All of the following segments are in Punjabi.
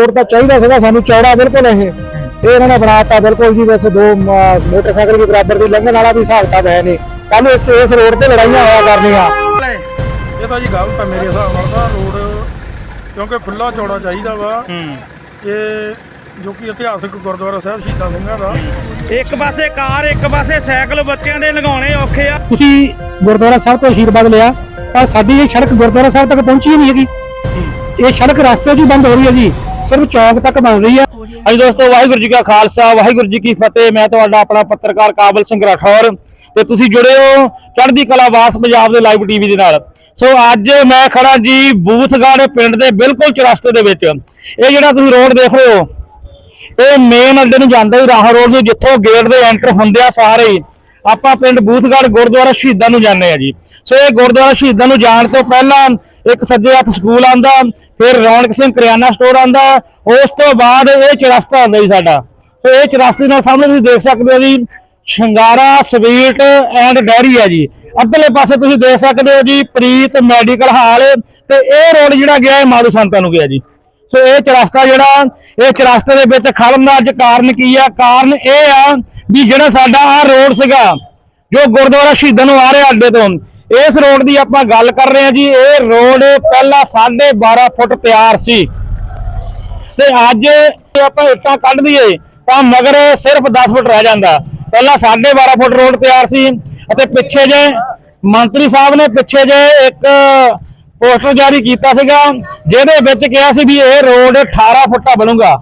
ਰੋਡ ਤਾਂ ਚਾਹੀਦਾ ਸੀਗਾ ਸਾਨੂੰ ਚੌੜਾ ਬਿਲਕੁਲ ਇਹ। ਇਹ ਇਹਨਾਂ ਨੇ ਬਣਾਤਾ ਬਿਲਕੁਲ ਜੀ ਵਿੱਚ ਦੋ ਮੋਟਰਸਾਈਕਲ ਵੀ ਬਰਾਬਰ ਦੀ ਲੰਘਣ ਵਾਲਾ ਵੀ ਹਿਸਾਬ ਤਾਂ ਹੈ ਨਹੀਂ। ਕੱਲ ਇਸ ਇਸ ਰੋਡ ਤੇ ਲੜਾਈਆਂ ਹੋਇਆ ਕਰਨੀਆਂ। ਇਹ ਤਾਂ ਜੀ ਗਲਤ ਹੈ ਮੇਰੇ ਹਿਸਾਬ ਨਾਲ ਤਾਂ ਰੋਡ ਕਿਉਂਕਿ ਖੁੱਲਾ ਚੌੜਾ ਚਾਹੀਦਾ ਵਾ। ਇਹ ਜੋ ਕਿ ਇਤਿਹਾਸਕ ਗੁਰਦੁਆਰਾ ਸਾਹਿਬ ਸ਼ਹੀਦਾਂ ਸਿੰਘਾਂ ਦਾ। ਇੱਕ ਪਾਸੇ ਕਾਰ ਇੱਕ ਪਾਸੇ ਸਾਈਕਲ ਬੱਚਿਆਂ ਦੇ ਲਗਾਉਣੇ ਔਖੇ ਆ। ਤੁਸੀਂ ਗੁਰਦੁਆਰਾ ਸਾਹਿਬ ਤੋਂ ਆਸ਼ੀਰਵਾਦ ਲਿਆ ਪਰ ਸਾਡੀ ਇਹ ਸੜਕ ਗੁਰਦੁਆਰਾ ਸਾਹਿਬ ਤੱਕ ਪਹੁੰਚੀ ਹੀ ਨਹੀਂ ਹੈਗੀ। ਇਹ ਸੜਕ ਰਸਤੇ 'ਚ ਹੀ ਬੰਦ ਹੋ ਰਹੀ ਹੈ ਜੀ। ਸਿਰਫ ਚੌਂਕ ਤੱਕ ਬਣ ਰਹੀ ਹੈ। ਹਾਂਜੀ ਦੋਸਤੋ, ਵਾਹਿਗੁਰੂ ਜੀ ਕਾ ਖਾਲਸਾ, ਵਾਹਿਗੁਰੂ ਜੀ ਕੀ ਫਤਿਹ। ਮੈਂ ਤੁਹਾਡਾ ਆਪਣਾ ਪੱਤਰਕਾਰ ਕਾਬਲ ਸਿੰਘ ਰਾਠੌਰ ਤੇ ਤੁਸੀਂ ਜੁੜੇ ਹੋ ਚੜ੍ਹਦੀ ਕਲਾ ਵਾਸ ਪੰਜਾਬ ਦੇ ਲਾਈਵ ਟੀਵੀ ਦੇ ਨਾਲ। ਸੋ ਅੱਜ ਮੈਂ ਖੜਾ ਜੀ ਬੂਥਗੜ੍ਹ ਪਿੰਡ ਦੇ ਬਿਲਕੁਲ ਚਰਸਤੇ ਦੇ ਵਿੱਚ। ਇਹ ਜਿਹੜਾ ਤੁਸੀਂ ਰੋਡ ਦੇਖ ਰਹੇ ਹੋ, ਇਹ ਮੇਨ ਅੱਡੇ ਨੂੰ ਜਾਂਦਾ ਹੀ ਰਾਹ ਰੋਡ ਨੂੰ, ਜਿੱਥੋਂ ਗੇਟ ਦੇ ਐਂਟਰ ਹੁੰਦੇ ਆ ਸਾਰੇ ਆਪਾਂ ਪਿੰਡ ਬੂਥਗੜ ਗੁਰਦੁਆਰਾ ਸ਼ਹੀਦਾਂ ਨੂੰ ਜਾਂਦੇ ਆ ਜੀ। ਸੋ ਇਹ ਗੁਰਦੁਆਰਾ ਸ਼ਹੀਦਾਂ ਨੂੰ ਜਾਣ ਤੋਂ ਪਹਿਲਾਂ ਇੱਕ ਸੱਜੇ ਹੱਥ ਸਕੂਲ ਆਂਦਾ ਫਿਰ ਰੌਣਕ ਸਿੰਘ ਕਰਿਆਨਾ ਸਟੋਰ ਆਂਦਾ ਉਸ ਤੋਂ ਬਾਅਦ ਇਹ ਚਰਸਤਾ ਆਉਂਦਾ ਜੀ ਸਾਡਾ। ਸੋ ਇਹ ਚਰਸਤੇ ਨਾਲ ਸਾਹਮਣੇ ਤੁਸੀਂ ਦੇਖ ਸਕਦੇ ਹੋ ਜੀ, ਸ਼ਿੰਗਾਰਾ, ਸਵੀਟ ਐਂਡ ਡੈਰੀ ਹੈ ਜੀ। ਅੱਧਲੇ ਪਾਸੇ ਤੁਸੀਂ ਦੇਖ ਸਕਦੇ ਹੋ ਜੀ, ਪ੍ਰੀਤ ਮੈਡੀਕਲ ਹਾਲ ਤੇ ਇਹ ਰੋਡ ਜਿਹੜਾ ਗਿਆ ਹੈ ਮਾਰੂ ਸੰਤਾਂ ਨੂੰ ਗਿਆ ਜੀ। ਸੋ ਇਹ ਚਰਸਤਾ ਜਿਹੜਾ, ਇਹ ਚਰਸਤੇ ਦੇ ਵਿੱਚ ਖੜਨ ਦਾ ਅੱਜ ਕਾਰਨ ਕੀ ਆ? ਕਾਰਨ ਇਹ ਆ ਵੀ ਜਿਹੜਾ ਸਾਡਾ ਆ ਰੋਡ ਸੀਗਾ, ਜੋ ਗੁਰਦੁਆਰਾ ਸ਼ਹੀਦਾਂ ਨੂੰ ਆ ਰਿਹਾ ਅੱਡੇ ਤੋਂ, ਇਸ ਰੋਡ ਦੀ ਆਪਾਂ ਗੱਲ ਕਰ ਰਹੇ ਹਾਂ ਜੀ, ਇਹ ਰੋਡ ਪਹਿਲਾਂ 12.5 ਫੁੱਟ ਤਿਆਰ ਸੀ। ਤੇ ਅੱਜ ਆਪਾਂ ਇੱਟਾਂ ਕੱਢ ਦਈਏ, ਤਾਂ ਮਗਰ ਸਿਰਫ 10 ਫੁੱਟ ਰਹਿ ਜਾਂਦਾ। ਪਹਿਲਾਂ 12.5 ਫੁੱਟ ਰੋਡ ਤਿਆਰ ਸੀ, ਅਤੇ ਪਿੱਛੇ ਜੇ ਮੰਤਰੀ ਸਾਹਿਬ ਨੇ ਪਿੱਛੇ ਜੇ ਇੱਕ ਪੋਸਟਰ ਜਾਰੀ ਕੀਤਾ ਸੀਗਾ, ਜਿਹਦੇ ਵਿੱਚ ਕਿਹਾ ਸੀ ਵੀ ਇਹ ਰੋਡ 18 ਫੁੱਟਾ ਬਣੂਗਾ।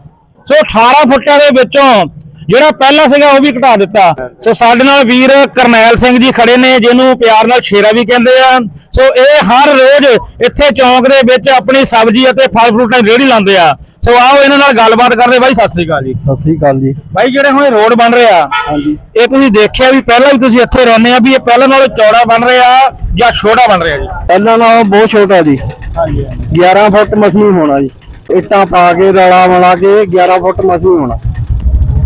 ਸੋ 18 ਫੁੱਟਾਂ ਦੇ ਵਿੱਚੋਂ ਜਿਹੜਾ ਪਹਿਲਾਂ ਸੀਗਾ ਉਹ ਵੀ ਘਟਾ ਦਿੱਤਾ। ਸੋ ਸਾਡੇ ਨਾਲ ਵੀਰ ਕਰਨੈਲ ਸਿੰਘ ਜੀ ਖੜੇ ਨੇ, ਜਿਹਨੂੰ ਪਿਆਰ ਨਾਲ ਸ਼ੇਰਾ ਵੀ ਕਹਿੰਦੇ ਆ। ਸੋ ਇਹ ਹਰ ਰੋਜ਼ ਇੱਥੇ ਚੌਂਕ ਦੇ ਵਿੱਚ ਆਪਣੀ ਸਬਜ਼ੀ ਅਤੇ ਫਲ ਫਰੂਟਾਂ ਦੀ ਰੇਹੜੀ ਲਾਉਂਦੇ ਆ। ਸੋ ਆਓ ਇਹਨਾਂ ਨਾਲ ਗੱਲਬਾਤ ਕਰਦੇ ਬਾਈ ਸਤਿ ਸ੍ਰੀ ਅਕਾਲ ਜੀ। ਸਤਿ ਸ੍ਰੀ ਅਕਾਲ ਜੀ। ਬਾਈ ਜਿਹੜੇ ਹੁਣ ਇਹ ਰੋਡ ਬਣ ਰਿਹਾ ਹਾਂਜੀ। ਇਹ ਤੁਸੀਂ ਦੇਖਿਆ ਵੀ ਪਹਿਲਾਂ ਵੀ ਤੁਸੀਂ ਇੱਥੇ ਰਹਿੰਦੇ ਆ ਵੀ ਇਹ ਪਹਿਲਾਂ ਨਾਲੋਂ ਚੌੜਾ ਬਣ ਰਿਹਾ ਜਾਂ ਛੋਟਾ ਬਣ ਰਿਹਾ ਜੀ? ਪਹਿਲਾਂ ਨਾਲੋਂ ਬਹੁਤ ਛੋਟਾ ਜੀ। ਹਾਂਜੀ 11 ਫੁੱਟ ਮਸੀਂ ਹੋਣਾ ਜੀ। ਇੱਟਾਂ ਪਾ ਕੇ ਰਲਾ ਬਣਾ ਕੇ 11 ਫੁੱਟ ਮਸੀਂ ਹੋਣਾ।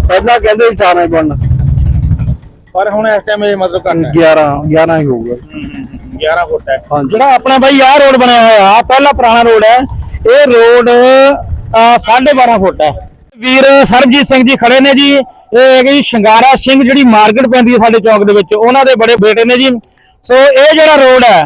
ਪਹਿਲਾਂ ਕਹਿੰਦੇ ਸੀ 18 ਬਣਨਾ। ਪਰ ਹੁਣ ਇਸ ਟਾਈਮ ਇਹ ਮਤਲਬ ਘੱਟ ਹੈ। 11 11 ਹੀ ਹੋਊਗਾ। 11 ਫੁੱਟ ਹੈ। ਜਿਹੜਾ ਆਪਣਾ ਬਾਈ ਆਹ ਰੋਡ ਬਣਿਆ ਹੋਇਆ ਆ ਪਹਿਲਾ ਪੁਰਾਣਾ ਰੋਡ ਹੈ। ਇਹ ਰੋਡ 12.5 ਫੁੱਟ ਹੈ ਵੀਰ ਸਰਬਜੀਤ ਸਿੰਘ ਜੀ ਖੜੇ ਨੇ ਜੀ। ਇਹ ਹੈਗੇ ਜੀ ਸ਼ਿੰਗਾਰਾ ਸਿੰਘ ਜਿਹੜੀ ਮਾਰਕੀਟ ਪੈਂਦੀ ਹੈ ਸਾਡੇ ਚੌਕ ਦੇ ਵਿੱਚ ਉਹਨਾਂ ਦੇ ਬੜੇ ਬੇਟੇ ਨੇ ਜੀ। ਸੋ ਇਹ ਜਿਹੜਾ ਰੋਡ ਹੈ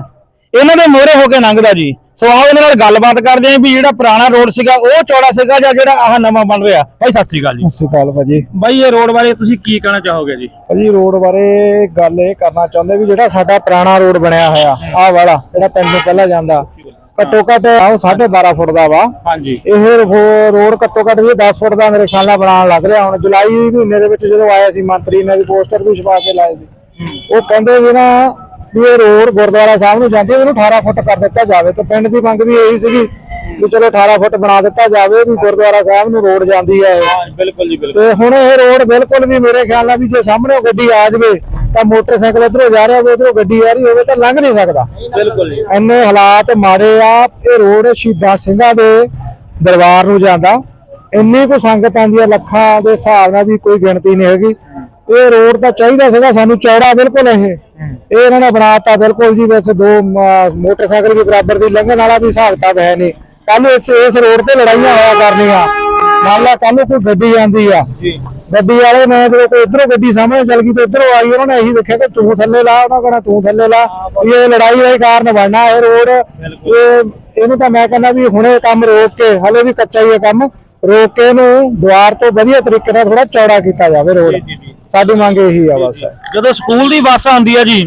ਇਹਨਾਂ ਦੇ ਮੋਹਰੇ ਹੋ ਕੇ ਲੰਘਦਾ ਜੀ। ਸੋ ਆਓ ਇਹਨਾਂ ਨਾਲ ਗੱਲਬਾਤ ਕਰਦੇ ਆਂ ਵੀ ਜਿਹੜਾ ਪੁਰਾਣਾ ਰੋਡ ਸੀਗਾ ਉਹ ਚੌੜਾ ਸੀਗਾ ਜਾਂ ਜਿਹੜਾ ਆਹ ਨਵਾਂ ਬਣ ਰਿਹਾ। ਭਾਈ ਸਤਿ ਸ੍ਰੀ ਅਕਾਲ ਜੀ। ਸਤਿ ਸ਼੍ਰੀ ਅਕਾਲ ਭਾਜੀ। ਬਾਈ ਇਹ ਰੋਡ ਬਾਰੇ ਤੁਸੀਂ ਕੀ ਕਹਿਣਾ ਚਾਹੋਗੇ ਜੀ? ਭਾਜੀ ਰੋਡ ਬਾਰੇ ਗੱਲ ਇਹ ਕਰਨਾ ਚਾਹੁੰਦੇ ਵੀ ਜਿਹੜਾ ਸਾਡਾ ਪੁਰਾਣਾ ਰੋਡ ਬਣਿਆ ਹੋਇਆ ਆਹ ਵਾਲਾ ਜਿਹੜਾ ਪਿੰਡ ਤੋਂ ਪਹਿਲਾਂ ਜਾਂਦਾ ਘੱਟੋ ਘੱਟ ਆਹ 12.5 ਫੁੱਟ ਦਾ ਵਾ। ਹਾਂਜੀ। ਇਹ ਰੋ- ਰੋਡ ਘੱਟੋ ਘੱਟ ਵੀ 10 ਫੁੱਟ ਦਾ ਮੇਰੇ ਖਿਆਲ ਨਾਲ ਬਣਾਉਣ ਲੱਗ ਰਿਹਾ। ਹੁਣ ਜੁਲਾਈ ਮਹੀਨੇ ਦੇ ਵਿੱਚ ਜਦੋਂ ਆਇਆ ਸੀ ਮੰਤਰੀ ਨੇ ਵੀ ਪੋਸਟਰ ਵੀ ਛਪਾ ਕੇ ਲਾਏ ਸੀ। ਉਹ ਕਹਿੰਦੇ ਵੀ ਨਾ ਵੀ ਇਹ ਰੋਡ ਗੁਰਦੁਆਰਾ ਸਾਹਿਬ ਨੂੰ ਜਾਂਦੀ ਹੈ, ਇਹਨੂੰ 18 ਫੁੱਟ ਕਰ ਦਿੱਤਾ ਜਾਵੇ। ਤੇ ਪਿੰਡ ਦੀ ਮੰਗ ਵੀ ਇਹੀ ਸੀਗੀ ਵੀ ਚਲੋ 18 ਫੁੱਟ ਬਣਾ ਦਿੱਤਾ ਜਾਵੇ ਵੀ ਗੁਰਦੁਆਰਾ ਸਾਹਿਬ ਨੂੰ ਰੋਡ ਜਾਂਦੀ ਹੈ। ਇਹ। ਬਿਲਕੁਲ ਜੀ ਬਿਲਕੁਲ। ਤੇ ਹੁਣ ਇਹ ਰੋਡ ਬਿਲਕੁਲ ਵੀ ਮੇਰੇ ਖਿਆਲ ਨਾਲ ਵੀ ਜੇ ਸਾਹਮਣੇ ਗੱਡੀ ਆ ਜਾਵੇ ਤਾਂ ਮੋਟਰਸਾਈਕਲ ਇਧਰੋਂ ਜਾ ਰਿਹਾ ਹੋਵੇ ਇਧਰੋਂ ਗੱਡੀ ਆ ਰਹੀ ਹੋਵੇ ਤਾਂ ਲੰਘ ਨਹੀਂ ਸਕਦਾ। ਬਿਲਕੁਲ ਜੀ। ਇੰਨੇ ਹਾਲਾਤ ਮਾੜੇ ਆ ਇਹ ਰੋਡ ਸ਼ਹੀਦਾਂ ਸਿੰਘਾਂ ਦੇ ਦਰਬਾਰ ਨੂੰ ਜਾਂਦਾ। ਇੰਨੀ ਕੁ ਸੰਗਤ ਆਉਂਦੀ ਆ ਲੱਖਾਂ ਦੇ ਹਿਸਾਬ ਨਾਲ ਵੀ ਕੋਈ ਗਿਣਤੀ ਨਹੀਂ ਹੈਗੀ। ਇਹ ਰੋਡ ਤਾਂ ਚਾਹੀਦਾ ਸੀਗਾ ਸਾਨੂੰ ਚੌੜਾ ਬਿਲਕੁਲ ਇਹ। ਇਹ ਇਹਨਾਂ ਨੇ ਬਣਾਤਾ ਬਿਲਕੁਲ ਜੀ ਵਿੱਚ ਦੋ ਮੋਟਰਸਾਈਕਲ ਵੀ ਬਰਾਬਰ ਦੀ ਲੰਘਣ ਵਾਲਾ ਵੀ ਹਿਸਾਬ ਤਾਂ ਹੈ ਨਹੀਂ। ਕੱਲ ਇਸ ਇਸ ਰੋਡ ਤੇ ਲੜਾਈਆਂ ਹੋਇਆ ਕਰਨੀਆਂ। ਮੰਨ ਲਾ ਕੱਲ ਕੋਈ ਗੱਡੀ ਆਂਦੀ ਆ। ਜੀ। ਗੱਡੀ ਵਾਲੇ ਨੇ ਜਦੋਂ ਕੋਈ ਇਧਰੋਂ ਗੱਡੀ ਸਾਹਮਣੇ ਚੱਲ ਗਈ ਤੇ ਇਧਰੋਂ ਆਈ ਉਹਨਾਂ ਨੇ ਇਹੀ ਦੇਖਿਆ ਕਿ ਤੂੰ ਥੱਲੇ ਲਾ ਉਹਨਾਂ ਕਹਿੰਦਾ ਤੂੰ ਥੱਲੇ ਲਾ ਇਹ ਲੜਾਈ ਦਾ ਹੀ ਕਾਰਨ ਬਣਨਾ ਇਹ ਰੋਡ। ਇਹ ਇਹਨੂੰ ਤਾਂ ਮੈਂ ਕਹਿੰਦਾ ਵੀ ਹੁਣੇ ਕੰਮ ਰੋਕ ਕੇ ਹਲੇ ਵੀ ਕੱਚਾ ਹੀ ਹੈ ਕੰਮ ਰੋਕ ਕੇ ਇਹਨੂੰ ਦੁਆਰ ਤੋਂ ਵਧੀਆ ਤਰੀਕੇ ਨਾਲ ਥੋੜਾ ਚੌੜਾ ਕੀਤਾ ਜਾਵੇ ਰੋਡ। ਸਾਡੀ ਮੰਗ ਇਹੀ ਆ ਬਸ। ਜਦੋਂ ਸਕੂਲ ਦੀ ਬੱਸ ਆਉਂਦੀ ਆ ਜੀ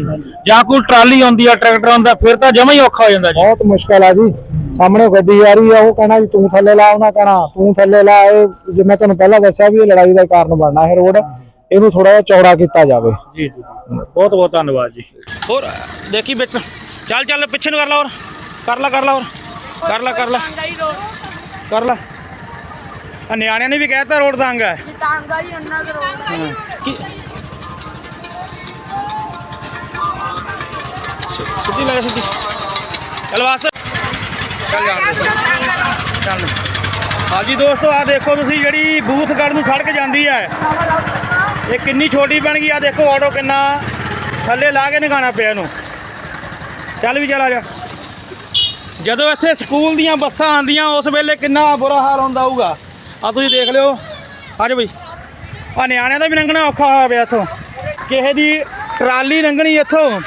ਜਾਂ ਕੋਈ ਟਰਾਲੀ ਆਉਂਦੀ ਆ ਟਰੈਕਟਰ ਆਉਂਦਾ ਫਿਰ ਤਾਂ ਜਮਾ ਹੀ ਔਖਾ ਹੋ ਜਾਂਦਾ ਜੀ। ਬਹੁਤ ਮੁਸ਼ਕਲ ਆ ਜੀ। ਸਾਹਮਣੇ ਗੱਡੀ ਆ ਰਹੀ ਆ ਉਹ ਕਹਿਣਾ ਜੀ ਤੂੰ ਥੱਲੇ ਲਾ ਉਹਨਾਂ ਕਹਿਣਾ ਤੂੰ ਥੱਲੇ ਲਾ। ਇਹ ਜਿਵੇਂ ਮੈਂ ਤੁਹਾਨੂੰ ਪਹਿਲਾਂ ਦੱਸਿਆ ਵੀ ਇਹ ਲੜਾਈ ਦਾ ਕਾਰਨ ਬਣਨਾ ਹੈ ਰੋਡ ਇਹਨੂੰ ਥੋੜਾ ਜਿਹਾ ਚੌੜਾ ਕੀਤਾ ਜਾਵੇ। ਜੀ ਜੀ। ਬਹੁਤ ਬਹੁਤ ਧੰਨਵਾਦ ਜੀ। ਹੋਰ ਦੇਖੀ ਵਿੱਚ। ਚੱਲ ਚੱਲ ਪਿੱਛੇ ਨੂੰ ਕਰ ਲਾ ਹੋਰ। ਕਰ ਲਾ ਕਰ ਲਾ ਹੋਰ। ਕਰ ਲਾ ਕਰ ਲਾ। ਕਰ ਲਾ। ਆ ਨਿਆਣਿਆਂ ਨੇ ਵੀ ਕਹਿਤਾ ਰੋਡ ਤੰਗ ਹੈ ਤਾਂਗਾ ਜੀ ਉਹਨਾਂ ਦੇ ਰੋਡ। ਕੀ ਸਿ- ਸਿੱਧੀ ਲੈ ਸਿੱਧੀ। ਚੱਲ ਬਸ। ਚੱਲ ਜਾਣ ਦੇ ਚੱਲ। ਹਾਂਜੀ ਦੋਸਤੋ ਆ ਦੇਖੋ ਤੁਸੀਂ ਜਿਹੜੀ ਬੂਥਗੜ ਨੂੰ ਸੜਕ ਜਾਂਦੀ ਹੈ। ਇਹ ਕਿੰਨੀ ਛੋਟੀ ਬਣ ਗਈ ਆ। ਦੇਖੋ ਆਟੋ ਕਿੰਨਾ ਥੱਲੇ ਲਾ ਕੇ ਨਗਾਣਾ ਪਿਆ ਇਹਨੂੰ। ਚੱਲ ਵੀ ਚੱਲ ਆ ਜਾ। ਜਦੋਂ ਇੱਥੇ ਸਕੂਲ ਦੀਆਂ ਬੱਸਾਂ ਆਉਂਦੀਆਂ ਉਸ ਵੇਲੇ ਕਿੰਨਾ ਬੁਰਾ ਹਾਲ ਹੁੰਦਾ ਹੋਊਗਾ। ਆ ਤੁਸੀਂ ਦੇਖ ਲਿਓ। ਆ ਜਾਓ ਬਈ। ਆ ਨਿਆਣਿਆਂ ਦਾ ਵੀ ਲੰਘਣਾ ਔਖਾ ਹੋਇਆ ਪਿਆ ਇੱਥੋਂ। ਕਿਸੇ ਦੀ ਟਰਾਲੀ ਲੰਘਣੀ ਇੱਥੋਂ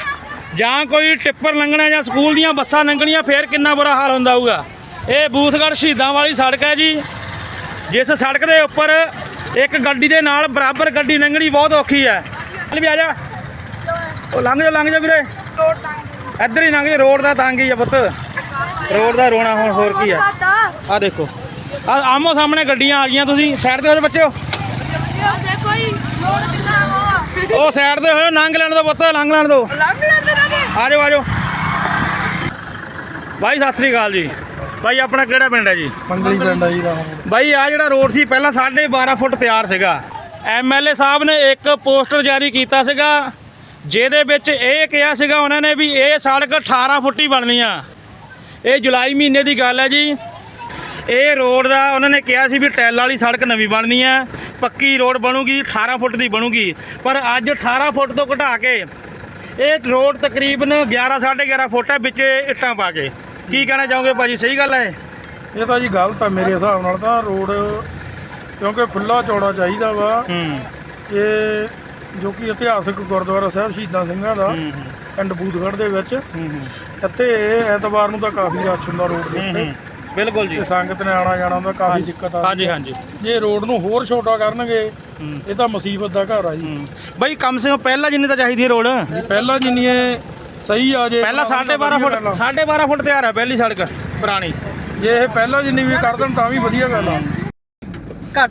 ਜਾਂ ਕੋਈ ਟਿੱਪਰ ਲੰਘਣਾ ਜਾਂ ਸਕੂਲ ਦੀਆਂ ਬੱਸਾਂ ਲੰਘਣੀਆਂ, ਫੇਰ ਕਿੰਨਾ ਬੁਰਾ ਹਾਲ ਹੁੰਦਾ ਹੋਊਗਾ। ਇਹ ਬੂਥਗੜ੍ਹ ਸ਼ਹੀਦਾਂ ਵਾਲੀ ਸੜਕ ਹੈ ਜੀ। ਜਿਸ ਸੜਕ ਦੇ ਉੱਪਰ ਇੱਕ ਗੱਡੀ ਦੇ ਨਾਲ ਬਰਾਬਰ ਗੱਡੀ ਲੰਘਣੀ ਬਹੁਤ ਔਖੀ ਹੈ। ਚੱਲ ਵੀ ਆ ਜਾ। ਉਹ ਲੰਘ ਜਾ ਲੰਘ ਜਾ ਵੀਰੇ। ਇੱਧਰ ਹੀ ਲੰਘ ਜਾ, ਰੋਡ ਦਾ ਤੰਗ ਹੀ ਆ ਪੁੱਤ। ਰੋਡ ਦਾ ਰੋਣਾ ਹੁਣ ਹੋਰ ਕੀ ਆ। ਆ ਦੇਖੋ। ਆ ਆਮੋ ਸਾਹਮਣੇ ਗੱਡੀਆਂ ਆ ਗਈਆਂ ਤੁਸੀਂ ਸਾਈਡ ਤੇ ਹੋ ਜਾਓ ਬੱਚਿਓ। ਦੇਖੋ ਜੀ ਰੋਡ ਕਿੰਨਾ ਹੋਆ ਉਹ ਸਾਈਡ ਤੇ ਹੋਇਓ ਲੰਘ ਲੈਣ ਦੋ ਪੁੱਤ ਲੰਘ ਲੈਣ ਦੋ। ਲੰਘ ਲੈਂਦੇ ਨੇ। ਆ ਜਾਓ ਆ ਜਾਓ। ਬਾਈ ਸਤਿ ਸ੍ਰੀ ਅਕਾਲ ਜੀ। ਬਾਈ ਆਪਣਾ ਕਿਹੜਾ ਪਿੰਡ ਹੈ ਜੀ? ਮੰਗਲੀ ਪਿੰਡ ਆ ਜੀ ਦਾ ਬਾਈ ਆ ਜਿਹੜਾ ਰੋਡ ਸੀ ਪਹਿਲਾਂ 12.5 ਫੁੱਟ ਤਿਆਰ ਸੀਗਾ। ਐਮਐਲਏ ਸਾਹਿਬ ਨੇ ਇੱਕ ਪੋਸਟਰ ਜਾਰੀ ਕੀਤਾ ਸੀਗਾ ਜਿਹਦੇ ਵਿੱਚ ਇਹ ਕਿਹਾ ਸੀਗਾ ਉਹਨਾਂ ਨੇ ਵੀ ਇਹ ਸੜਕ 18 ਫੁੱਟ ਹੀ ਬਣਨੀ ਆ। ਇਹ ਜੁਲਾਈ ਮਹੀਨੇ ਦੀ ਗੱਲ ਹੈ ਜੀ। ਇਹ ਰੋਡ ਦਾ ਉਹਨਾਂ ਨੇ ਕਿਹਾ ਸੀ ਵੀ ਟੈਲ ਵਾਲੀ ਸੜਕ ਨਵੀਂ ਬਣਨੀ ਹੈ ਪੱਕੀ ਰੋਡ ਬਣੂਗੀ 18 ਫੁੱਟ ਦੀ ਬਣੂਗੀ। ਪਰ ਅੱਜ 18 ਫੁੱਟ ਤੋਂ ਘਟਾ ਕੇ ਇਹ ਰੋਡ ਤਕਰੀਬਨ 11 11.5 ਫੁੱਟ ਹੈ ਵਿੱਚ ਇੱਟਾਂ ਪਾ ਕੇ। ਕੀ ਕਹਿਣਾ ਚਾਹੋਗੇ ਭਾਜੀ? ਸਹੀ ਗੱਲ ਹੈ ਇਹ? ਤਾਂ ਜੀ ਗਲਤ ਆ ਮੇਰੇ ਹਿਸਾਬ ਨਾਲ ਤਾਂ ਰੋਡ ਕਿਉਂਕਿ ਖੁੱਲਾ ਚੌੜਾ ਚਾਹੀਦਾ ਵਾ। ਇਹ ਜੋ ਕਿ ਇਤਿਹਾਸਕ ਗੁਰਦੁਆਰਾ ਸਾਹਿਬ ਸ਼ਹੀਦਾਂ ਸਿੰਘਾਂ ਦਾ ਪਿੰਡ ਬੂਦਗੜ੍ਹ ਦੇ ਵਿੱਚ। ਇੱਥੇ ਐਤਵਾਰ ਨੂੰ ਤਾਂ ਕਾਫੀ ਰਸ਼ ਹੁੰਦਾ ਰੋਡ ਦੇ ਉੱਤੇ। ਬਿਲਕੁਲ ਜੀ। ਤੇ ਸੰਗਤ ਨੇ ਆਣਾ ਜਾਣਾ ਹੁੰਦਾ ਕਾਫੀ ਦਿੱਕਤ ਆ ਹਾਂਜੀ ਹਾਂਜੀ। ਜੇ ਰੋਡ ਨੂੰ ਹੋਰ ਛੋਟਾ ਕਰਨਗੇ ਹੂੰ। ਇਹ ਤਾਂ ਮੁਸੀਬਤ ਦਾ ਘਰ ਆ ਜੀ। ਹੂੰ। ਬਈ ਕਮ ਸੇ ਕਮ ਪਹਿਲਾਂ ਜਿੰਨੀ ਤਾਂ ਚਾਹੀਦੀ ਹੈ ਰੋਡ? ਪਹਿਲਾਂ ਜਿੰਨੀ ਇਹ ਸਹੀ ਆ ਜੇ ਪਹਿਲਾਂ 12.5 ਫੁੱਟ 12.5 ਫੁੱਟ ਤਿਆਰ ਹੈ ਪਹਿਲੀ ਸੜਕ ਪੁਰਾਣੀ। ਜੇ ਇਹ ਪਹਿਲਾਂ ਜਿੰਨੀ ਵੀ ਕਰ ਦੇਣ ਤਾਂ ਵੀ ਵਧੀਆ ਗੱਲ ਆ।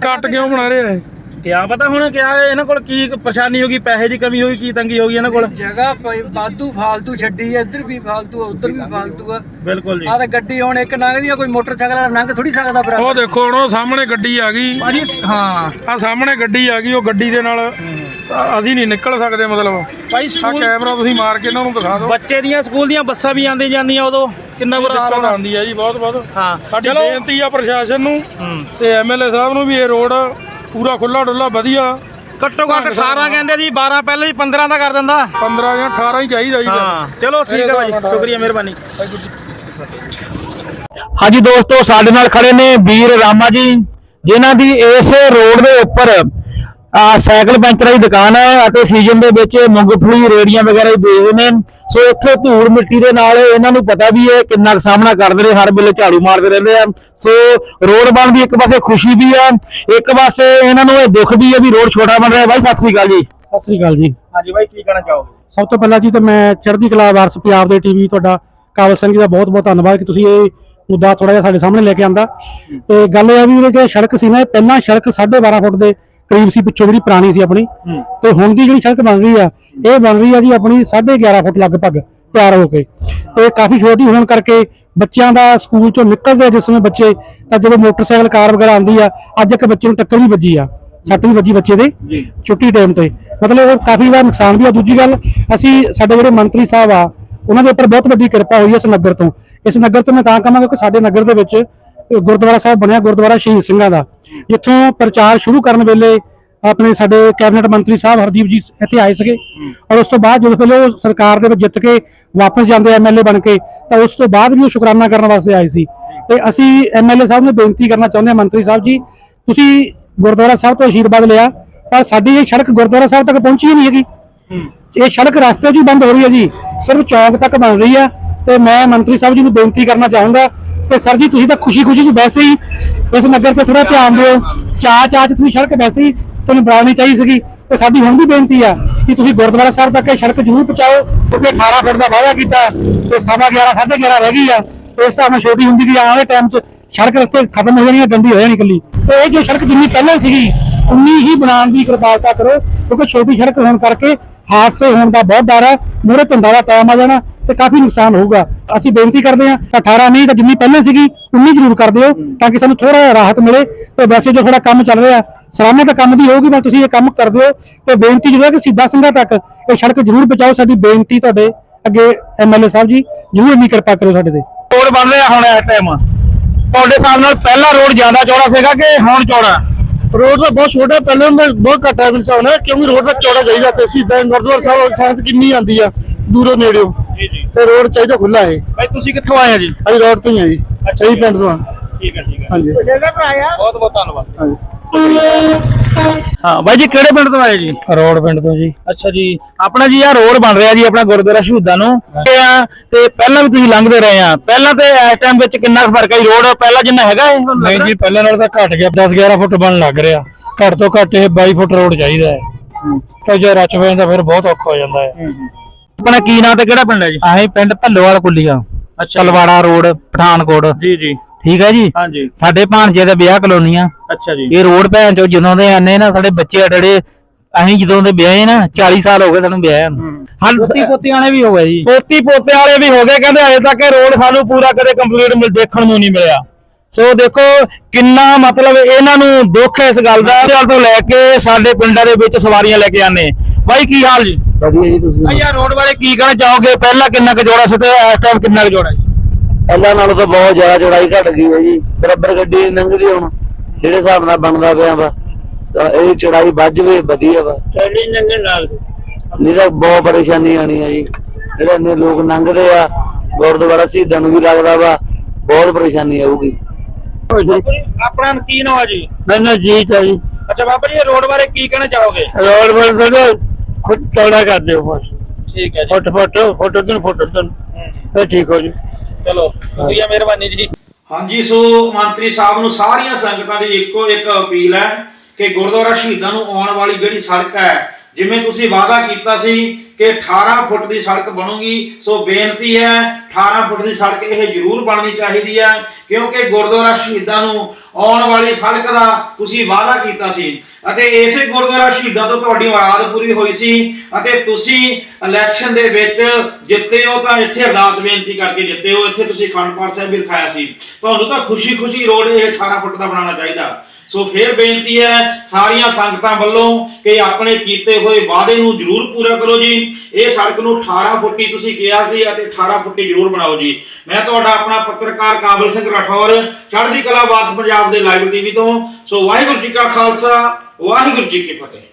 ਘੱਟ ਕਿਉਂ ਬਣਾ ਰਹੇ ਆ ਇਹ? ਕਿਆ ਪਤਾ ਹੁਣ ਕਿਆ ਇਹਨਾਂ ਕੋਲ ਕੀ ਪਰੇਸ਼ਾਨੀ ਹੋਗੀ ਪੈਸੇ ਦੀ ਕਮੀ ਹੋਗੀ ਕੀ ਤੰਗੀ ਹੋਗੀ ਇਹਨਾਂ ਕੋਲ? ਜਗ੍ਹਾ ਵਾਧੂ ਫਾਲਤੂ ਛੱਡੀ ਹੈ ਇੱਧਰ ਵੀ ਫਾਲਤੂ ਆ ਉੱਧਰ ਵੀ ਫਾਲਤੂ ਆ। ਬਿਲਕੁਲ ਜੀ। ਆਹ ਤਾਂ ਗੱਡੀ ਹੁਣ ਇੱਕ ਲੰਘਦੀ ਆ ਕੋਈ ਮੋਟਰਸਾਈਕਲ ਵਾਲਾ ਲੰਘ ਥੋੜੀ ਸਕਦਾ ਉਹ ਬਰਾਬਰ ਦੇਖੋ ਹੁਣ ਉਹ ਸਾਹਮਣੇ ਗੱਡੀ ਆ ਗਈ। ਭਾਜੀ ਹਾਂ। ਆ ਸਾਹਮਣੇ ਗੱਡੀ ਆ ਗਈ ਉਹ ਗੱਡੀ ਦੇ ਨਾਲ ਅ- ਅਸੀਂ ਨਹੀਂ ਨਿਕਲ ਸਕਦੇ ਮਤਲਬ। ਭਾਈ ਆ ਸਕੂਲ ਕੈਮਰਾ ਤੁਸੀਂ ਮਾਰ ਕੇ ਇਹਨਾਂ ਨੂੰ ਦਿਖਾ ਦਿਓ। ਬੱਚੇ ਦੀਆਂ ਸਕੂਲ ਦੀਆਂ ਬੱਸਾਂ ਵੀ ਆਉਂਦੀਆਂ ਜਾਂਦੀਆਂ ਉਦੋਂ। ਕਿੰਨਾ ਬੁਰਾ ਹਾਲ ਦਿੱਕਤ ਹੋਣਾ। ਆਉਂਦੀ ਹੈ ਜੀ ਬਹੁਤ ਬਹੁਤ ਹਾਂ। ਸਾਡੀ ਚਲੋ। ਬੇਨਤੀ ਆ ਪ੍ਰਸ਼ਾਸਨ ਨੂੰ ਹੂੰ। ਤੇ ਐਮਐਲਏ ਸਾਹਿਬ ਨੂੰ ਵੀ ਇਹ ਰੋਡ ਪੂਰਾ ਖੁੱਲਾ ਡੁੱਲਾ ਵਧੀਆ। ਘੱਟੋ ਘੱਟ 18 ਕਹਿੰਦੇ ਜੀ 12 ਪਹਿਲਾਂ ਜੀ 15 ਦਾ ਕਰ ਦਿੰਦਾ। 15 ਜਾਂ 18 ਹੀ ਚਾਹੀਦਾ ਜੀ। ਹਾਂ ਚਲੋ ਠੀਕ ਹੈ ਭਾਜੀ ਸ਼ੁਕਰੀਆ ਮਿਹਰਬਾਨੀ। ਹਾਂਜੀ ਦੋਸਤੋ ਸਾਡੇ ਨਾਲ ਖੜੇ ਨੇ ਵੀਰ ਰਾਮਾ ਜੀ ਜਿਨ੍ਹਾਂ ਦੀ ਇਸ ਰੋਡ ਦੇ ਉੱਪਰ ਆ ਸਾਈਕਲ ਪੈਂਚਰਾਂ ਦੀ ਦੁਕਾਨ ਹੈ ਅਤੇ ਸੀਜ਼ਨ ਦੇ ਵਿੱਚ ਮੂੰਗਫਲੀ ਰੇੜੀਆਂ ਵਗੈਰਾ ਹੀ ਵੇਚਦੇ ਨੇ। ਸੋ ਇੱਥੇ ਧੂੜ ਮਿੱਟੀ ਦੇ ਨਾਲ ਇਹਨਾਂ ਨੂੰ ਪਤਾ ਵੀ ਹੈ ਕਿੰਨਾ ਕੁ ਸਾਹਮਣਾ ਕਰਦੇ ਨੇ ਹਰ ਵੇਲੇ ਝਾੜੂ ਮਾਰਦੇ ਰਹਿੰਦੇ ਆ। ਸੋ ਰੋਡ ਬਣ ਦੀ ਇੱਕ ਪਾਸੇ ਖੁਸ਼ੀ ਵੀ ਆ ਇੱਕ ਪਾਸੇ ਇਹਨਾਂ ਨੂੰ ਇਹ ਦੁੱਖ ਵੀ ਹੈ ਵੀ ਰੋਡ ਛੋਟਾ ਬਣ ਰਿਹਾ। ਬਾਈ ਸਤਿ ਸ੍ਰੀ ਅਕਾਲ ਜੀ। ਸਤਿ ਸ੍ਰੀ ਅਕਾਲ ਜੀ। ਹਾਂਜੀ ਭਾਈ ਕੀ ਕਹਿਣਾ ਚਾਹੋਗੇ? ਸਭ ਤੋਂ ਪਹਿਲਾਂ ਜੀ ਤੇ ਮੈਂ ਚੜ੍ਹਦੀ ਕਲਾ ਵਾਰਸ ਪੰਜਾਬ ਦੇ ਟੀਵੀ ਤੁਹਾਡਾ ਕਾਬਲ ਸਿੰਘ ਜੀ ਦਾ ਬਹੁਤ ਬਹੁਤ ਧੰਨਵਾਦ ਕਿ ਤੁਸੀਂ ਇਹ ਮੁੱਦਾ ਥੋੜਾ ਜਿਹਾ ਸਾਡੇ ਸਾਹਮਣੇ ਲੈ ਕੇ ਆਂਦਾ। ਤੇ ਗੱਲ ਇਹ ਆ ਵੀ ਇਹ ਜੋ ਸੜਕ ਸੀ ਨਾ ਇਹ ਪਹਿਲਾਂ ਸੜਕ 12.5 ਫੁੱਟ ਦੇ ਕਰੀਬ ਸੀ ਪਿੱਛੋਂ ਜਿਹੜੀ ਪੁਰਾਣੀ ਸੀ ਆਪਣੀ। ਤੇ ਹੁਣ ਦੀ ਜਿਹੜੀ ਸੜਕ ਬਣ ਰਹੀ ਆ ਇਹ ਬਣ ਰਹੀ ਆ ਜੀ ਆਪਣੀ 11.5 ਫੁੱਟ ਲਗਭਗ ਤਿਆਰ ਹੋ ਕੇ। ਤੇ ਕਾਫੀ ਛੋਟੀ ਹੋਣ ਕਰਕੇ ਬੱਚਿਆਂ ਦਾ ਸਕੂਲ ਚੋਂ ਨਿਕਲਦੇ ਜਿਸ ਸਮੇਂ ਬੱਚੇ ਤਾਂ ਜਦੋਂ ਮੋਟਰਸਾਈਕਲ ਕਾਰ ਵਗੈਰਾ ਆਉਂਦੀ ਆ ਅੱਜ ਇੱਕ ਬੱਚੇ ਨੂੰ ਟੱਕਰ ਵੀ ਵੱਜੀ ਆ ਸੱਟ ਵੀ ਵੱਜੀ ਬੱਚੇ ਦੇ ਛੁੱਟੀ ਟਾਈਮ ਤੇ। ਮਤਲਬ ਉਹ ਕਾਫੀ ਵਾਰ ਨੁਕਸਾਨ ਵੀ ਆ। ਦੂਜੀ ਗੱਲ ਅਸੀਂ ਸਾਡੇ ਜਿਹੜੇ ਮੰਤਰੀ ਸਾਹਿਬ ਆ ਉਹਨਾਂ ਦੇ ਉੱਪਰ ਬਹੁਤ ਵੱਡੀ ਕਿਰਪਾ ਹੋਈ ਹੈ ਇਸ ਨਗਰ ਤੋਂ। ਇਸ ਨਗਰ ਤੋਂ ਮੈਂ ਤਾਂ ਕਹਾਂਗਾ ਕਿ ਸਾਡੇ ਨਗਰ ਦੇ ਵਿੱਚ ਗੁਰਦੁਆਰਾ ਸਾਹਿਬ ਬਣਿਆ, ਗੁਰਦੁਆਰਾ ਸ਼ਹੀਦ ਸਿੰਘਾਂ ਦਾ। ਜਿੱਥੋਂ ਪ੍ਰਚਾਰ ਸ਼ੁਰੂ ਕਰਨ ਵੇਲੇ ਆਪਣੇ ਸਾਡੇ ਕੈਬਨਿਟ ਮੰਤਰੀ ਸਾਹਿਬ ਹਰਦੀਪ ਜੀ ਇੱਥੇ ਆਏ ਸੀਗੇ। ਔਰ ਉਸ ਤੋਂ ਬਾਅਦ ਜਦੋਂ ਫਿਰ ਉਹ ਸਰਕਾਰ ਦੇ ਵਿੱਚ ਜਿੱਤ ਕੇ ਵਾਪਸ ਜਾਂਦੇ ਐਮਐਲਏ ਬਣ ਕੇ, ਤਾਂ ਉਸ ਤੋਂ ਬਾਅਦ ਵੀ ਉਹ ਸ਼ੁਕਰਾਨਾ ਕਰਨ ਵਾਸਤੇ ਆਏ ਸੀ। ਤੇ ਅਸੀਂ ਐਮਐਲਏ ਸਾਹਿਬ ਨੂੰ ਬੇਨਤੀ ਕਰਨਾ ਚਾਹੁੰਦੇ ਹਾਂ, ਮੰਤਰੀ ਸਾਹਿਬ ਜੀ, ਤੁਸੀਂ ਗੁਰਦੁਆਰਾ ਸਾਹਿਬ ਤੋਂ ਆਸ਼ੀਰਵਾਦ ਲਿਆ, ਪਰ ਸਾਡੀ ਇਹ ਸੜਕ ਗੁਰਦੁਆਰਾ ਸਾਹਿਬ ਤੱਕ ਪਹੁੰਚੀ ਹੀ ਨਹੀਂ ਹੈਗੀ। ਇਹ ਸੜਕ ਰਸਤੇ 'ਚ ਹੀ ਬੰਦ ਹੋ ਰਹੀ ਹੈ ਜੀ। ਸਿਰਫ ਚੌਂਕ ਤੱਕ ਬਣ ਰਹੀ ਹੈ। ਤੇ ਮੈਂ ਮੰਤਰੀ ਸਾਹਿਬ ਜੀ ਨੂੰ ਬੇਨਤੀ ਕਰਨਾ ਚਾਹੂੰਗਾ ਕਿ ਸਰ ਜੀ, ਤੁਸੀਂ ਤਾਂ ਖੁਸ਼ੀ-ਖੁਸ਼ੀ 'ਚ ਵੈਸੇ ਹੀ। ਇਸ ਨਗਰ ਤੇ ਥੋੜਾ ਧਿਆਨ ਦਿਓ। ਚਾਹ ਚਾਹ 'ਚ ਤੁਸੀਂ ਸੜਕ ਵੈਸੇ ਹੀ, ਤੁਹਾਨੂੰ ਬਣਾਉਣੀ ਚਾਹੀਦੀ ਸੀਗੀ। ਤੇ ਸਾਡੀ ਹੁਣ ਵੀ ਬੇਨਤੀ ਆ ਕਿ ਤੁਸੀਂ ਗੁਰਦੁਆਰਾ ਸਾਹਿਬ ਤੱਕ ਇਹ ਸੜਕ ਜ਼ਰੂਰ ਪਹੁੰਚਾਓ। ਕਿਉਂਕਿ 18 ਫੁੱਟ ਦਾ ਵਾਅਦਾ ਕੀਤਾ ਤੇ ਸਵਾ 11 11:30 ਰਹਿ ਗਈ ਆ। ਇਸ ਹਿਸਾਬ ਨਾਲ ਛੋਟੀ ਹੁੰਦੀ ਗਈ ਆਉਣ ਵਾਲੇ ਟਾਈਮ 'ਚ ਸੜਕ ਇੱਥੇ ਖਤਮ ਹੋ ਜਾਣੀ ਹੈ ਗੰਦੀ ਹੋ ਜਾਣੀ ਇਕੱਲੀ। ਤੇ ਇਹ ਜੋ ਸੜਕ ਜਿੰਨੀ ਪਹਿਲਾਂ ਸੀਗੀ ਉਨੀ ਹੀ ਬਣਾਉਣ ਦੀ ਕਿਰਪਾਲਤਾ ਕਰੋ, ਕਿਉਂਕਿ ਛੋਟੀ ਸੜਕ ਹੋਣ ਕਰਕੇ ਹਾਦਸੇ ਹੋਣ ਦਾ ਬਹੁਤ ਡਰ ਹੈ, ਮੂਹਰੇ ਧੁੰਦਾ ਦਾ ਟਾਈਮ ਆ ਜਾਣਾ ਤੇ ਕਾਫੀ ਨੁਕਸਾਨ ਹੋਊਗਾ। ਅਸੀਂ ਬੇਨਤੀ ਕਰਦੇ ਹਾਂ 18 ਨਹੀਂ ਤਾਂ ਜਿੰਨੀ ਪਹਿਲਾਂ ਸੀਗੀ, ਉਨੀ ਜ਼ਰੂਰ ਕਰ ਦਿਓ, ਤਾਂ ਕਿ ਸਾਨੂੰ ਥੋੜਾ ਰਾਹਤ ਮਿਲੇ। ਤੇ ਵੈਸੇ ਜੋ ਥੋੜਾ ਕੰਮ ਚੱਲ ਰਿਹਾ, ਸਰਾਹਨਾ ਤਾਂ ਕੰਮ ਦੀ ਹੋਊਗੀ, ਪਰ ਤੁਸੀਂ ਇਹ ਕੰਮ ਕਰ ਦਿਓ। ਤੇ ਬੇਨਤੀ ਜ਼ਰੂਰ ਕਿ ਸਿੱਧਾ ਸਿੰਘਾਂ ਤੱਕ ਇਹ ਸੜਕ ਜ਼ਰੂਰ ਬਚਾਓ। ਸਾਡੀ ਬੇਨਤੀ ਤੁਹਾਡੇ ਅੱਗੇ ਐਮਐਲਏ ਸਾਹਿਬ ਜੀ, ਜ਼ਰੂਰ ਇੰਨੀ ਕਿਰਪਾ ਕਰੋ ਸਾਡੇ ਤੇ। ਰੋਡ ਬਣ ਰਿਹਾ ਹੁਣ ਇਸ ਟਾਈਮ ਤੁਹਾਡੇ ਹਿਸਾਬ ਨਾਲ ਪਹਿਲਾ ਰੋਡ ਜ਼ਿਆਦਾ ਚੌੜਾ ਸੀਗਾ ਕਿ ਹੁਣ ਚੌੜਾ? ਰੋਡ ਤਾਂ ਬਹੁਤ ਛੋਟਾ ਪਹਿਲਾਂ ਤਾਂ ਬਹੁਤ ਘੱਟ ਹੈ ਇਨਸਾਨ ਹੈ ਕਿਉਂਕਿ ਰੋਡ ਦਾ ਚੌੜਾ ਚਾਹੀਦਾ ਤੇ ਸਿੱਧਾ ਗੁਰਦੁਆਰਾ ਸਾਹਿਬ ਸੰਗਤ ਕਿੰਨੀ ਆਉਂਦੀ ਆ ਦੂਰੋਂ ਨੇੜਿਓਂ। ਜੀ ਜੀ। ਤੇ ਰੋਡ ਚਾਹੀਦਾ ਖੁੱਲਾ ਹੈ ਭਾਈ ਤੁਸੀਂ ਕਿੱਥੋਂ ਆਏ ਆ ਜੀ? ਅਸੀਂ ਰੋਡ ਤੋਂ ਹੀ ਆ ਜੀ ਸਹੀ ਪਿੰਡ ਤੋਂ ਆ। ਠੀਕ ਹੈ ਠੀਕ ਹੈ। ਹਾਂਜੀ। ਬਹੁਤ ਬਹੁਤ ਧੰਨਵਾਦ। ਹਾਂਜੀ। ਹਾਂ ਬਾਈ ਜੀ ਕਿਹੜੇ ਪਿੰਡ ਤੋਂ ਆਏ ਜੀ? ਰੋਡ ਪਿੰਡ ਤੋਂ ਜੀ। ਅੱਛਾ ਜੀ ਆਪਣਾ ਜੀ ਆ ਰੋਡ ਬਣ ਰਿਹਾ ਜੀ ਆਪਣਾ ਗੁਰਦੁਆਰਾ ਸ਼ਹੀਦਾਂ ਨੂੰ। ਤੇ ਆ ਤੇ ਪਹਿਲਾਂ ਵੀ ਤੁਸੀਂ ਲੰਘਦੇ ਰਹੇ ਆ। ਪਹਿਲਾਂ ਤੇ ਇਸ ਟਾਈਮ ਵਿੱਚ ਕਿੰਨਾ ਫ਼ਰਕ ਹੈ ਰੋਡ ਪਹਿਲਾਂ ਜਿੰਨਾ ਹੈਗਾ ਇਹ? ਨਹੀਂ? ਜੀ ਪਹਿਲਾਂ ਨਾਲ ਤਾਂ ਘਟ ਗਿਆ 10 11 ਫੁੱਟ ਬਣ ਲੱਗ ਰਿਹਾ। ਘੱਟ ਤੋਂ ਘੱਟ ਇਹ 22 ਫੁੱਟ ਰੋਡ ਚਾਹੀਦਾ ਹੈ। ਤਾਂ ਜੇ ਰਚ ਪੈ ਜਾਂਦਾ ਫਿਰ ਬਹੁਤ ਔਖਾ ਹੋ ਜਾਂਦਾ ਹੈ। ਆਪਣਾ ਕੀ ਨਾਂ ਤੇ ਕਿਹੜਾ ਪਿੰਡ ਹੈ ਜੀ? ਅਸੀਂ ਪਿੰਡ ਭੱਲੋਵਾਲ ਕੁੱਲੀਆਂ ਅੱਛਾ। ਤਲਵਾੜਾ ਰੋਡ ਪਠਾਨਕੋਟ। ਜੀ ਜੀ। ਠੀਕ ਹੈ ਜੀ? ਹਾਂਜੀ। ਸਾਡੇ ਭਾਣਜੇ ਦੇ ਵਿਆਹ ਕਲੋਨੀ ਆ ਅੱਛਾ ਜੀ। ਇਹ ਰੋਡ ਭੈਣ ਚੋ ਜਦੋਂ ਦੇ ਆਨੇ ਨਾ ਸਾਡੇ ਬੱਚੇ ਅੜੜੇ ਅਸੀਂ ਜਦੋਂ ਦੇ ਵਿਆਹੇ ਨਾ 40 ਸਾਲ ਹੋ ਗਏ ਸਾਨੂੰ ਵਿਆਹ ਨੂੰ। ਹਾਂ। ਪੋਤੀ ਪੋਤੀਆਂ ਨੇ ਵੀ ਹੋ ਗਏ ਜੀ। ਪੋਤੀ ਪੋਤੇ ਵਾਲੇ ਵੀ ਹੋ ਗਏ ਕਹਿੰਦੇ ਅਜੇ ਤੱਕ ਇਹ ਰੋਡ ਸਾਨੂੰ ਪੂਰਾ ਕਦੇ ਕੰਪਲੀਟ ਮਿਲ ਦੇਖਣ ਨੂੰ ਨਹੀਂ ਮਿਲਿਆ। ਸੋ ਦੇਖੋ ਕਿੰਨਾ ਮਤਲਬ ਇਹਨਾਂ ਨੂੰ ਦੁੱਖ ਹੈ ਇਸ ਗੱਲ ਦਾ। ਚੱਲ ਤੋਂ ਲੈ ਕੇ ਸਾਡੇ ਪਿੰਡਾਂ ਦੇ ਵਿੱਚ ਸਵਾਰੀਆਂ ਲੈ ਕੇ ਆਨੇ ਬਾਈ ਕੀ ਹਾਲ ਜੀ? ਵਧੀਆ ਜੀ ਤੁਸੀਂ ਯਾਰ ਰੋਡ ਬਾਰੇ ਕੀ ਕਹਿਣਾ ਚਾਹੋਗੇ? ਪਹਿਲਾਂ ਕਿੰਨਾ ਕੁ ਜੋੜਾ ਸੀ ਤੇ ਇਸ ਟਾਈਮ ਕਿੰਨਾ ਕੁ ਜੋੜਾ ਜੀ? ਪਹਿਲਾਂ ਨਾਲੋਂ ਤਾਂ ਬਹੁਤ ਜ਼ਿਆਦਾ ਚੌੜਾਈ ਘਟ ਗਈ ਹੈ ਜੀ। ਬਰਾਬਰ ਗੱਡੀ ਲੰਘਦੀ ਹੁਣ। ਜਿਹੜੇ ਹਿਸਾਬ ਨਾਲ ਬਣਦਾ ਪਿਆ ਵਾ ਇਹ ਚੌੜਾਈ ਵੱਧ ਜਵੇ ਵਧੀਆ ਵਾ। ਟ੍ਰੈਲੀ ਲੰਘਣ ਨਾਲ। ਨਹੀਂ ਤਾਂ ਬਹੁਤ ਪਰੇਸ਼ਾਨੀ ਆਣੀ ਹੈ ਜੀ। ਜਿਹੜੇ ਇੰਨੇ ਲੋਕ ਲੰਘਦੇ ਆ ਗੁਰਦੁਆਰਾ ਸ਼ਹੀਦਾਂ ਨੂੰ ਵੀ ਲੱਗਦਾ ਵਾ ਬਹੁਤ ਪਰੇਸ਼ਾਨੀ ਆਊਗੀ। ਆਪਣਾ ਕੀ ਨਾਮ ਹੈ ਜੀ? ਮੈਨੂੰ ਜੀ। ਚਾਹੀ ਅੱਛਾ ਬਾਬਾ ਜੀ ਇਹ ਰੋਡ ਬਾਰੇ ਕੀ ਕਹਿਣਾ ਚਾਹੋਗੇ? ਰੋਡ ਬਣ ਸਕਦਾ ਖੁਦ ਚੌੜਾ ਕਰ ਦਿਓ ਬਸ। ਠੀਕ ਹੈ ਜੀ। ਫੁੱਟ ਫੁੱਟ ਫੁੱਟ ਤੋਂ ਫੁੱਟ ਤੋਂ ਫਿਰ ਠੀਕ ਹੋ ਜੀ। ਚਲੋ ਸ਼ੁਕਰੀਆ ਮਿਹਰਬਾਨੀ ਜੀ। ਹਾਂਜੀ ਸੋ ਮੰਤਰੀ ਸਾਹਿਬ ਨੂੰ ਸਾਰੀਆਂ ਸੰਗਤਾਂ ਦੀ ਇੱਕੋ ਇੱਕ ਅਪੀਲ ਹੈ ਕਿ ਗੁਰਦੁਆਰਾ ਸ਼ਹੀਦਾਂ ਨੂੰ ਆਉਣ ਵਾਲੀ ਜਿਹੜੀ ਸੜਕ ਹੈ ਜਿਵੇਂ ਤੁਸੀਂ ਵਾਅਦਾ ਕੀਤਾ ਸੀ ਕਿ 18 ਫੁੱਟ ਦੀ ਸੜਕ ਬਣੂਗੀ, ਸੋ ਬੇਨਤੀ ਹੈ 18 ਫੁੱਟ ਦੀ ਸੜਕ ਇਹ ਜ਼ਰੂਰ ਬਣਨੀ ਚਾਹੀਦੀ ਹੈ, ਕਿਉਂਕਿ ਗੁਰਦੁਆਰਾ ਸ਼ਹੀਦਾਂ ਨੂੰ ਆਉਣ ਵਾਲੀ ਸੜਕ ਦਾ ਤੁਸੀਂ ਵਾਅਦਾ ਕੀਤਾ ਸੀ। ਅਤੇ ਇਸੇ ਗੁਰਦੁਆਰਾ ਸ਼ਹੀਦਾਂ ਤੋਂ ਤੁਹਾਡੀ ਆਵਾਜ਼ ਪੂਰੀ ਹੋਈ ਸੀ, ਅਤੇ ਤੁਸੀਂ ਇਲੈਕਸ਼ਨ ਦੇ ਵਿੱਚ ਜਿੱਤੇ ਹੋ ਤਾਂ ਇੱਥੇ ਅਰਦਾਸ ਬੇਨਤੀ ਕਰਕੇ ਜਿੱਤੇ ਹੋ, ਇੱਥੇ ਤੁਸੀਂ ਅਖੰਡ ਸਾਹਿਬ ਵੀ ਰਖਾਇਆ ਸੀ। ਤੁਹਾਨੂੰ ਤਾਂ ਖੁਸ਼ੀ-ਖੁਸ਼ੀ ਰੋਡ ਇਹ 18 ਫੁੱਟ ਦਾ ਬਣਾਉਣਾ ਚਾਹੀਦਾ। ਸੋ ਫਿਰ ਬੇਨਤੀ ਹੈ, ਸਾਰੀਆਂ ਸੰਗਤਾਂ ਵੱਲੋਂ ਕਿ ਆਪਣੇ ਕੀਤੇ ਹੋਏ ਵਾਅਦੇ ਨੂੰ ਜ਼ਰੂਰ ਪੂਰਾ ਕਰੋ ਜੀ। ਇਹ ਸੜਕ ਨੂੰ 18 ਫੁੱਟੀ ਤੁਸੀਂ ਕਿਹਾ ਸੀ ਅਤੇ 18 ਫੁੱਟੀ ਜ਼ਰੂਰ ਬਣਾਓ ਜੀ। ਮੈਂ ਤੁਹਾਡਾ ਆਪਣਾ ਪੱਤਰਕਾਰ ਕਾਬਲ ਸਿੰਘ ਰਾਠੌਰ, ਚੜ੍ਹਦੀ ਕਲਾ ਵਾਸ ਪੰਜਾਬ ਦੇ ਲਾਈਵ ਟੀਵੀ ਤੋਂ। ਸੋ ਵਾਹਿਗੁਰੂ ਜੀ ਕਾ ਖਾਲਸਾ, ਵਾਹਿਗੁਰੂ ਜੀ ਕੀ ਫਤਿਹ।